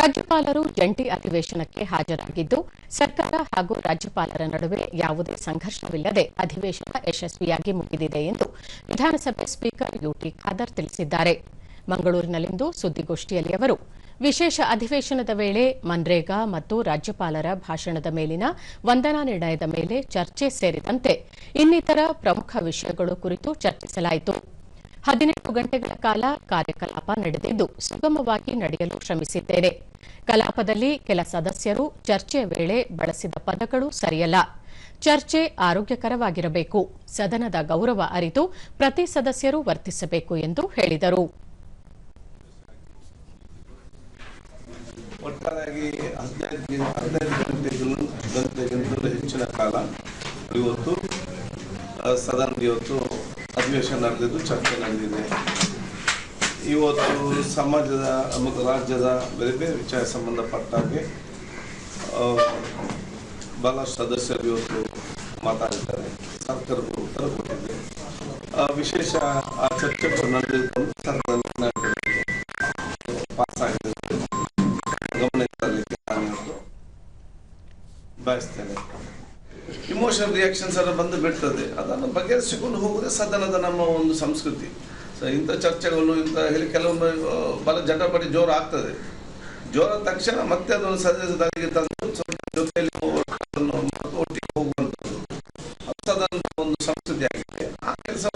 ರಾಜ್ಯಪಾಲರು ಜಂಟಿ ಅಧಿವೇಶನಕ್ಕೆ ಹಾಜರಾಗಿದ್ದು, ಸರ್ಕಾರ ಹಾಗೂ ರಾಜ್ಯಪಾಲರ ನಡುವೆ ಯಾವುದೇ ಸಂಘರ್ಷವಿಲ್ಲದೆ ಅಧಿವೇಶನ ಯಶಸ್ವಿಯಾಗಿ ಮುಗಿದಿದೆ ಎಂದು ವಿಧಾನಸಭೆ ಸ್ಪೀಕರ್ ಯುಟಿ ಖಾದರ್ ತಿಳಿಸಿದ್ದಾರೆ. ಮಂಗಳೂರಿನಲ್ಲಿಂದು ಸುದ್ದಿಗೋಷ್ಠಿಯಲ್ಲಿ ಅವರು, ವಿಶೇಷ ಅಧಿವೇಶನದ ವೇಳೆ ಮನ್ರೇಗಾ ಮತ್ತು ರಾಜ್ಯಪಾಲರ ಭಾಷಣದ ಮೇಲಿನ ವಂದನಾ ನಿರ್ಣಯದ ಮೇಲೆ ಚರ್ಚೆ ಸೇರಿದಂತೆ ಇನ್ನಿತರ ಪ್ರಮುಖ ವಿಷಯಗಳು ಕುರಿತು ಚರ್ಚಿಸಲಾಯಿತು. ಹದಿನೆಂಟು ಗಂಟೆಗಳ ಕಾಲ ಕಾರ್ಯಕಲಾಪ ನಡೆದಿದ್ದು, ಸುಗಮವಾಗಿ ನಡೆಯಲು ಶ್ರಮಿಸಿದ್ದೇನೆ ಕಲಾಪದಲ್ಲಿ ಕೆಲ ಸದಸ್ಯರು ಚರ್ಚೆ ವೇಳೆ ಬಳಸಿದ ಪದಗಳು ಸರಿಯಲ್ಲ. ಚರ್ಚೆ ಆರೋಗ್ಯಕರವಾಗಿರಬೇಕು. ಸದನದ ಗೌರವ ಅರಿತು ಪ್ರತಿ ಸದಸ್ಯರು ವರ್ತಿಸಬೇಕು ಎಂದು ಹೇಳಿದರು. ಒಟ್ಟಾರೆಯಾಗಿ ಹದಿನೈದು ದಿನ, ಹದಿನೈದು ಗಂಟೆಗಿಂತಲೂ ಹೆಚ್ಚಿನ ಕಾಲ ಇವತ್ತು ಸದನ ಇವತ್ತು ಅಧಿವೇಶನ ನಡೆದಿದ್ದು ಚರ್ಚೆ ನಡೆದಿದೆ ಇವತ್ತು ಸಮಾಜದ ಮತ್ತು ರಾಜ್ಯದ ಬೇರೆ ಬೇರೆ ವಿಚಾರ ಸಂಬಂಧಪಟ್ಟಾಗೆ ಬಹಳಷ್ಟು ಸದಸ್ಯರು ಇವತ್ತು ಮಾತಾಡಿದ್ದಾರೆ. ಸರ್ಕಾರದ ಉತ್ತರ ಕೊಟ್ಟಿದೆ ವಿಶೇಷ ಆ ಚರ್ಚೆ ನಡೆದಿದ್ದು ಸರ್ಕಾರ ಪಾಸ್ ಆಗಿದೆ ಬಯಸ್ತೇನೆ. ಇಮೋಷನಲ್ ರಿಯಾಕ್ಷನ್ಸ್ ಎಲ್ಲ ಬಂದು ಬಿಡ್ತದೆ. ಅದನ್ನು ಬಗೆಹರಿಸಿಕೊಂಡು ಹೋಗೋದೇ ಸದನದ ನಮ್ಮ ಒಂದು ಸಂಸ್ಕೃತಿ. ಸೊ ಇಂಥ ಚರ್ಚೆಗಳು, ಇಂಥ ಹೇಳಿ ಕೆಲವೊಮ್ಮೆ ಬಲ ಜಟಾಪಟಿ ಜೋರು ಆಗ್ತದೆ. ಜೋರ ತಕ್ಷಣ ಮತ್ತೆ ಅದನ್ನು ಸದಸ್ಯದಾಗಿ ತಂದು ಸ್ವಲ್ಪ ಜೊತೆಯಲ್ಲಿ ಒಟ್ಟಿಗೆ ಹೋಗುವಂಥದ್ದು. ಸದನದ ಒಂದು ಸಂಸ್ಕೃತಿ ಆಗಿದೆ. ಆ ಕೆಲಸ